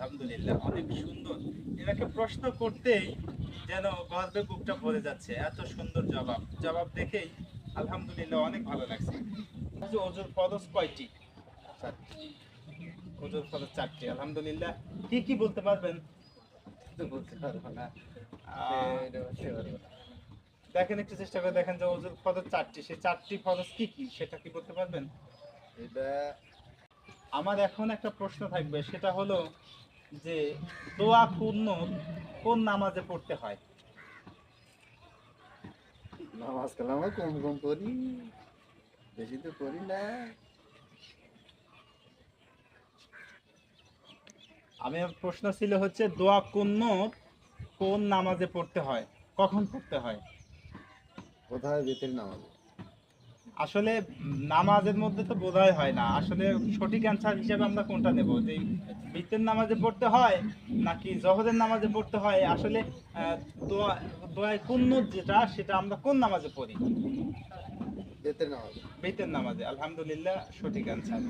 আলহামদুলিল্লাহ অনেক সুন্দর। এনাকে প্রশ্ন করতেই যেন গর্বে বুকটা ভরে যাচ্ছে এত সুন্দর জবাব। জবাব দেখেই আলহামদুলিল্লাহ অনেক ভালো লাগছে। আচ্ছা, ওজুর ফরজ কয়টি? ওজুর ফরজ চারটি আলহামদুলিল্লাহ। কি কি বলতে পারবেন? বলতে পারব না। আহ, এটা বলতে পারব না দেখেন একটু চেষ্টা করে দেখেন যে ওজুর ফরজ চারটি সেই চারটি ফরজ কি কি সেটা কি বলতে পারবেন? এটা আমার এখন একটা প্রশ্ন থাকবে সেটা হলো যে দোয়া পূর্ণ কোন নামাজে পড়তে হয়? নামাজ কালামা কম কম করি বেশি তো করি না। আমার প্রশ্ন ছিল হচ্ছে দোয়া পূর্ণ কোন নামাজে পড়তে হয়? কখন পড়তে হয়? কোথায় বেতের নামাজ। আসলে নামাজের মধ্যে তো বোধহয় হয় না। আসলে সঠিক অ্যান্সার হিসেবে আমরা কোনটা নেব? যে বিতের নামাজে পড়তে হয় নাকি জহরের নামাজে পড়তে হয় আসলে আহ, দোয়া দোয়ায় কুন্নত যেটা সেটা আমরা কোন নামাজে পড়ি বেতের নামাজ বেতের নামাজে আলহামদুলিল্লাহ সঠিক অ্যান্সার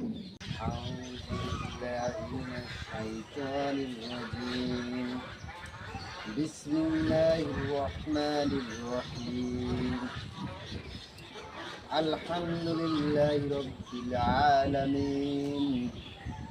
بسم الله الرحمن الرحيم الحمد لله رب العالمين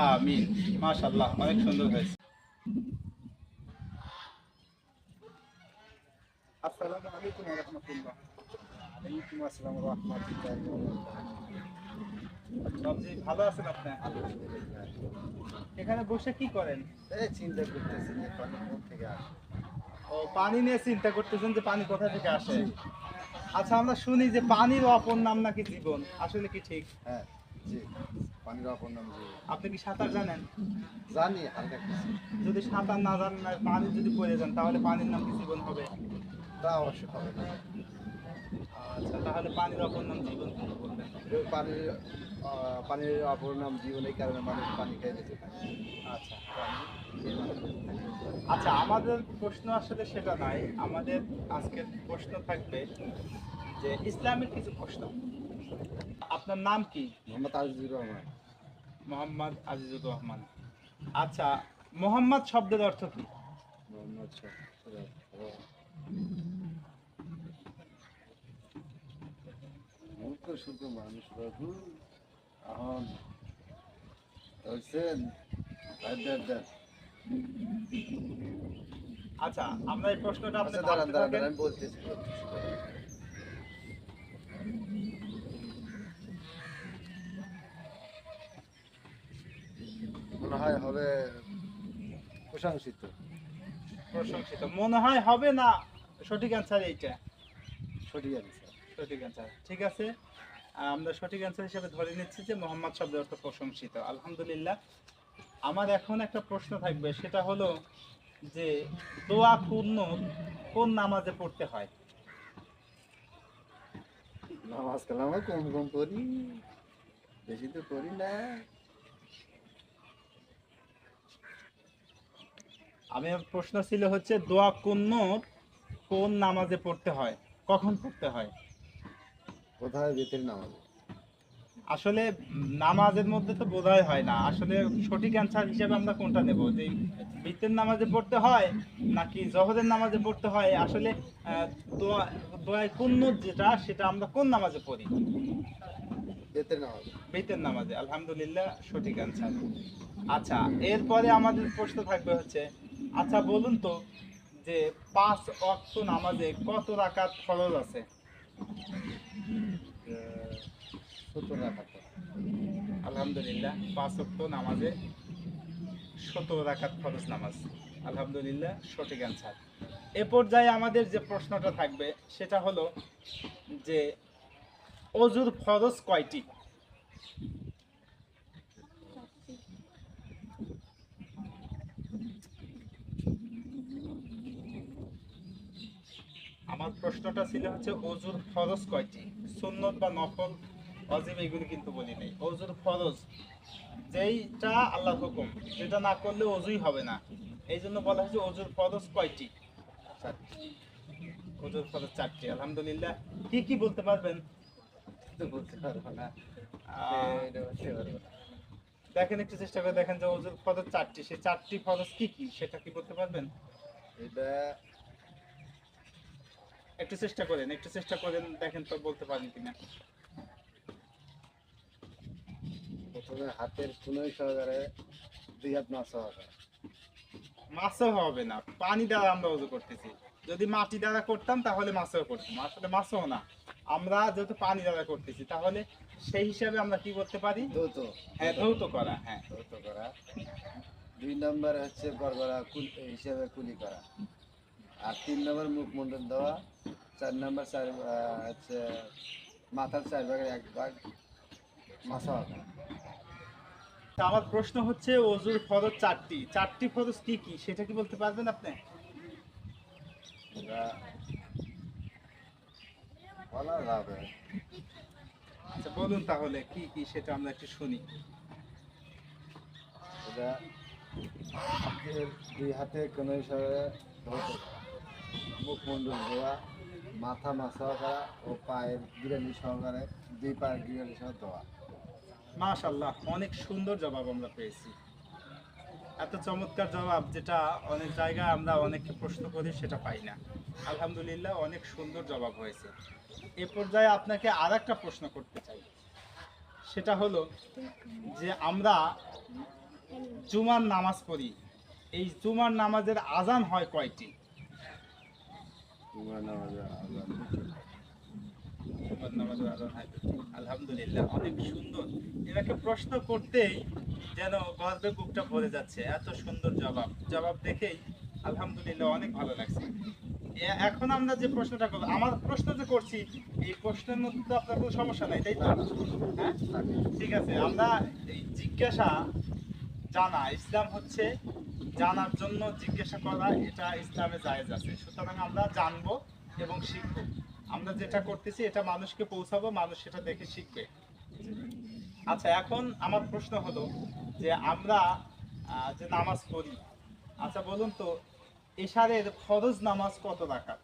আমিন। মাশাআল্লাহ অনেক সুন্দর হয়েছে। আসসালামু আলাইকুম ওয়া রাহমাতুল্লাহ। ওয়ালাইকুম আসসালাম রহমতুল্লাহ বাবজি ভালো আছেন আপনি? এখানে বসে কি করেন? এই চিন্তা করতেছি পানি কোথা থেকে আসে। ও পানি নিয়ে চিন্তা করতেছেন যে পানি কোথা থেকে আসে? আচ্ছা আমরা শুনি যে পানির অপর নাম নাকি জীবন। আসলে কি ঠিক? হ্যাঁ জি। পানির অপর নাম আপনি কি সাঁতার জানেন? জানি হালকা কিছু যদি সাঁতার না জানেন আর পানি যদি পড়ে যান তাহলে পানির নাম কি জীবন হবে? তা অবশ্যই হবে আচ্ছা তাহলে পানির অপর নাম জীবন এই পানির পানির অপর নাম জীবন এই কারণে মানুষ পানি খেয়ে বেঁচে থাকে। আচ্ছা আচ্ছা আমাদের প্রশ্ন আসলে সেটা নাই। আমাদের আজকের প্রশ্ন থাকবে যে ইসলামের কিছু প্রশ্ন। আপনার নাম কি? মোহাম্মদ আজিজুর রহমান। মোহাম্মদ আজিজুর রহমান। আচ্ছা মোহাম্মদ শব্দের অর্থ কি? মোহাম্মদ শুধু মানুষ বাবু এখন আচ্ছা আমরা এই প্রশ্নটা আপনি আচ্ছা দাঁড়ান। দাঁড়ান, আমি বলতেছি বলতেছি, দাঁড়ান। মনে হয় হবে প্রশংসিত। প্রশংসিত। মনে হয় হবে না? সঠিক অ্যান্সার এইটা। সঠিক আছে সঠিক অ্যান্সার ঠিক আছে? আমরা সঠিক অ্যান্সার হিসেবে ধরে নিচ্ছি যে মোহাম্মদ শব্দের অর্থ প্রশংসিত। আলহামদুলিল্লাহ। আমার এখন একটা প্রশ্ন থাকবে। সেটা হলো যে দোয়া পূর্ণ কোন নামাজে পড়তে হয়? নামাজ কালামা কম কম করি বেশি তো করি না। আমার প্রশ্ন ছিল হচ্ছে দোয়া পূর্ণ কোন নামাজে পড়তে হয়? কখন পড়তে হয়? কোথায় বেতের নামাজ? আসলে নামাজের মধ্যে তো বোধহয় হয় না। আসলে সঠিক অ্যান্সার হিসেবে আমরা কোনটা নেব? যে বিতের নামাজে পড়তে হয় নাকি জহরের নামাজে পড়তে হয়? আসলে দোয়া দোয়ায় কুন্নত যেটা সেটা আমরা কোন নামাজে পড়ি? বেতের নামাজ। বেতের নামাজে। আলহামদুলিল্লাহ সঠিক অ্যান্সার আচ্ছা এরপরে আমাদের প্রশ্ন থাকবে হচ্ছে আচ্ছা বলুন তো যে পাঁচ অক্ত নামাজে কত রাকাত ফরজ আছে? সত্তর রাখা আলহামদুলিল্লাহ, পাঁচ ওয়াক্ত নামাজে সতেরো রাকাত ফরজ নামাজ। আলহামদুলিল্লাহ, সঠিক অ্যান্সার এ পর্যায়ে আমাদের যে প্রশ্নটা থাকবে, সেটা হলো যে অজুর ফরজ কয়টি? আমার প্রশ্নটা ছিল হচ্ছে অজুর ফরজ কয়টি? সুন্নত বা নফল? অজিব এগুলি কিন্তু বলি নাই। অজুর ফরজ যেইটা আল্লাহ হুকুম যেটা না করলে অজুই হবে না। এই জন্য বলা হয়েছে অজুর ফরজ কয়টি? অজুর ফরজ চারটি আলহামদুলিল্লাহ। কি কি বলতে পারবেন? তো বলতে পারব না। দেখেন একটু চেষ্টা করে দেখেন যে অজুর ফরজ চারটি সেই চারটি ফরজ কি কি সেটা কি বলতে পারবেন? এটা একটু চেষ্টা করেন একটু চেষ্টা করেন দেখেন তো বলতে পারেন কিনা। প্রথমে হাতের কোনোই সহকারে দুই হাত মাছ সহকারে মাছও হবে না পানি দ্বারা আমরা ওজু করতেছি। যদি মাটি দ্বারা করতাম তাহলে মাছও করতাম আসলে মাছও না। আমরা যেহেতু পানি দ্বারা করতেছি তাহলে সেই হিসাবে আমরা কি করতে পারি? ধৌত। হ্যাঁ ধৌত করা হ্যাঁ। ধৌত করা। দুই নম্বর হচ্ছে গড়গড়া কুল হিসাবে কুলি করা। আর তিন নম্বর মুখমণ্ডল দেওয়া চার নম্বর চার হচ্ছে মাথার চার ভাগের এক ভাগ মাথা আমার প্রশ্ন হচ্ছে ওজুর ফরজ চারটি। চারটি ফরজ কি কি? সেটা কি বলতে পারবেন আপনি? বলা যাবে। আচ্ছা বলুন তাহলে কি কি সেটা আমরা একটু শুনি। দুই হাতে কোনো হিসাবে মুখমণ্ডল দেওয়া মাথা মাথা করা ও পায়ের গিরানি সহকারে দুই পায়ের গিরানি সহ দেওয়া মাশাল্লাহ অনেক সুন্দর জবাব আমরা পেয়েছি। এত চমৎকার জবাব যেটা অনেক জায়গায় আমরা অনেককে প্রশ্ন করি, সেটা পাই না। আলহামদুলিল্লাহ, অনেক সুন্দর জবাব হয়েছে। এ পর্যায়ে আপনাকে আর একটা প্রশ্ন করতে চাই। সেটা হলো যে আমরা জুমার নামাজ পড়ি। এই জুমার নামাজের আজান হয় কয়টি? জুমার জুমার নামাজের আজান হয় আলহামদুলিল্লাহ, অনেক সুন্দর। এনাকে প্রশ্ন করতেই যেন গর্বে বুকটা ভরে যাচ্ছে, এত সুন্দর জবাব। জবাব দেখেই আলহামদুলিল্লাহ অনেক ভালো লাগছে। এখন আমরা যে প্রশ্নটা করব, আমার প্রশ্ন যে করছি, এই প্রশ্নের মধ্যে তো আপনার কোনো সমস্যা নাই, তাই তো? হ্যাঁ? ঠিক আছে, আমরা এই জিজ্ঞাসা জানা, ইসলাম হচ্ছে জানার জন্য জিজ্ঞাসা করা এটা ইসলামে জায়েজ আছে। সুতরাং আমরা জানব এবং শিখব। আমরা যেটা করতেছি, এটা মানুষকে পৌঁছাবো, মানুষ সেটা দেখে শিখবে। আচ্ছা এখন আমার প্রশ্ন হলো যে আমরা যে নামাজ পড়ি আচ্ছা বলুন তো, এশারের ফরজ নামাজ কত রাকাত?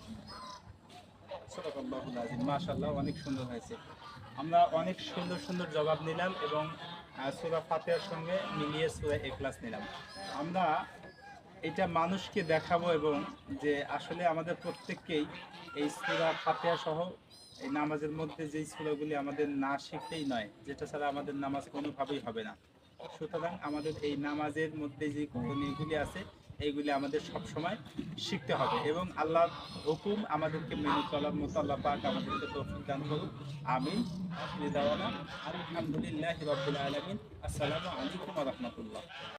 মাশাআল্লাহ, অনেক সুন্দর হয়েছে। আমরা অনেক সুন্দর সুন্দর জবাব নিলাম এবং সূরা ফাতিহার সঙ্গে মিলিয়ে সূরা ইখলাস নিলাম। আমরা এটা মানুষকে দেখাবো এবং যে আসলে আমাদের প্রত্যেককেই এই সূরা ফাতিহা সহ এই নামাজের মধ্যে যেই সূরাগুলি আমাদের না শিখতেই নয়, যেটা ছাড়া আমাদের নামাজ কোনোভাবেই হবে না। সুতরাং আমাদের এই নামাজের মধ্যে যে এগুলি আছে এইগুলি আমাদের সব সময় শিখতে হবে এবং আল্লাহর হুকুম আমাদেরকে মেনে চলার মতো আল্লাহ পাক আমাদেরকে তৌফিক দান করুন আমিন। আলহামদুলিল্লাহ রাব্বিল আলামিন। আসসালামু আলাইকুম রাহমাতুল্লাহ।